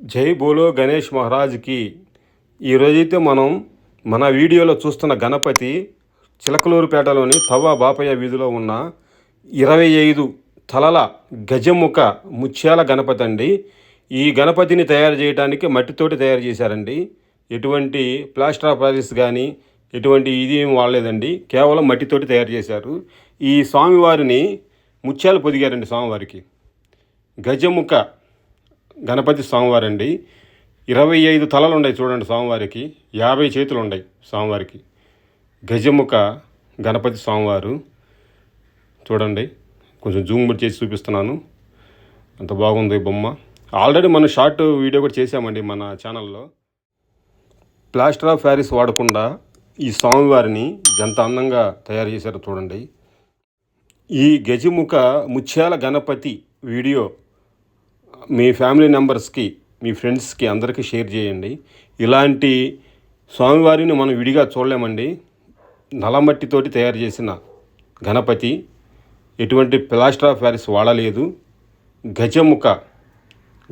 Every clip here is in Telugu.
జై బోలో గణేష్ మహారాజ్కి ఈరోజైతే మనం మన వీడియోలో చూస్తున్న గణపతి చిలకలూరుపేటలోని తవ్వా బాపయ్య వీధిలో ఉన్న ఇరవై ఐదు తలల గజముఖ ముత్యాల గణపతి అండి. ఈ గణపతిని తయారు చేయడానికి మట్టితోటి తయారు చేశారండి. ఎటువంటి ప్లాస్టర్ ఆఫ్ ప్యారిస్ కానీ ఎటువంటి ఇది ఏం వాడలేదండి. కేవలం మట్టితోటి తయారు చేశారు. ఈ స్వామివారిని ముత్యాలు పొదిగారండి స్వామివారికి. గజముఖ గణపతి స్వామివారు అండి ఇరవై ఐదు తలలు ఉన్నాయి చూడండి స్వామివారికి. యాభై చేతులు ఉన్నాయి స్వామివారికి. గజముఖ గణపతి స్వామివారు. చూడండి కొంచెం జూమ్ చేసి చూపిస్తున్నాను. అంత బాగుంది బొమ్మ. ఆల్రెడీ మనం షార్ట్ వీడియో కూడా చేసామండి మన ఛానల్లో. ప్లాస్టర్ ఆఫ్ ప్యారిస్ వాడకుండా ఈ స్వామివారిని ఎంత అందంగా తయారు చేశారో చూడండి. ఈ గజముఖ ముత్యాల గణపతి వీడియో మీ ఫ్యామిలీ మెంబర్స్కి మీ ఫ్రెండ్స్కి అందరికీ షేర్ చేయండి. ఇలాంటి స్వామివారిని మనం విడిగా చూడలేమండి. నలమట్టితోటి తయారు చేసిన గణపతి ఎటువంటి ప్లాస్టర్ ఆఫ్ ప్యారిస్ వాడలేదు. గజముఖ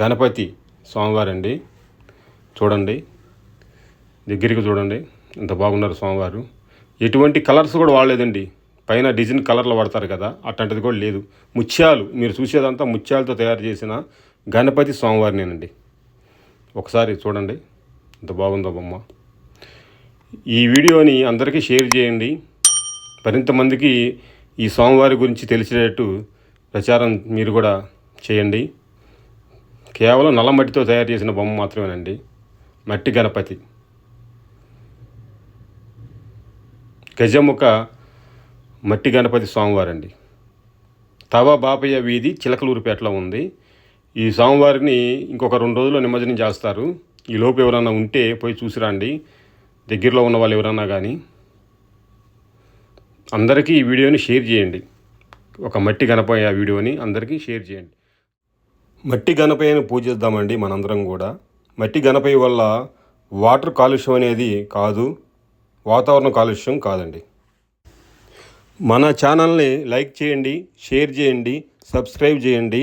గణపతి స్వామివారండి. చూడండి. దగ్గరికి చూడండి. ఎంత బాగున్నారు స్వామివారు. ఎటువంటి కలర్స్ కూడా వాడలేదండి. పైన డిజైన్ కలర్లు వాడతారు కదా అట్లాంటిది కూడా లేదు. ముత్యాలు మీరు చూసేదంతా ముత్యాలతో తయారు చేసిన గణపతి స్వామివారినేనండి. ఒకసారి చూడండి ఎంత బాగుందో బొమ్మ. ఈ వీడియోని అందరికీ షేర్ చేయండి. మరింత మందికి ఈ స్వామివారి గురించి తెలిసేటట్టు ప్రచారం మీరు కూడా చేయండి. కేవలం నల్ల మట్టితో తయారు చేసిన బొమ్మ మాత్రమేనండి. మట్టి గణపతి. గజముఖ మట్టి గణపతి స్వామివారండి. తవ బాపయ్య వీధి చిలకలూరుపేటలో ఉంది. ఈ స్వామివారిని ఇంకొక రెండు రోజుల్లో నిమజ్జనం చేస్తారు. ఈ లోపు ఎవరన్నా ఉంటే పోయి చూసిరండి. దగ్గరలో ఉన్న వాళ్ళు ఎవరన్నా కానీ అందరికీ ఈ వీడియోని షేర్ చేయండి. ఒక మట్టి గణపయ్య వీడియోని అందరికీ షేర్ చేయండి. మట్టి గణపయ్యను పూజిద్దామండి మనందరం కూడా. మట్టి గణపయ్య వల్ల వాటర్ కాలుష్యం అనేది కాదు వాతావరణ కాలుష్యం కాదండి. మన ఛానల్ని లైక్ చేయండి షేర్ చేయండి సబ్స్క్రైబ్ చేయండి.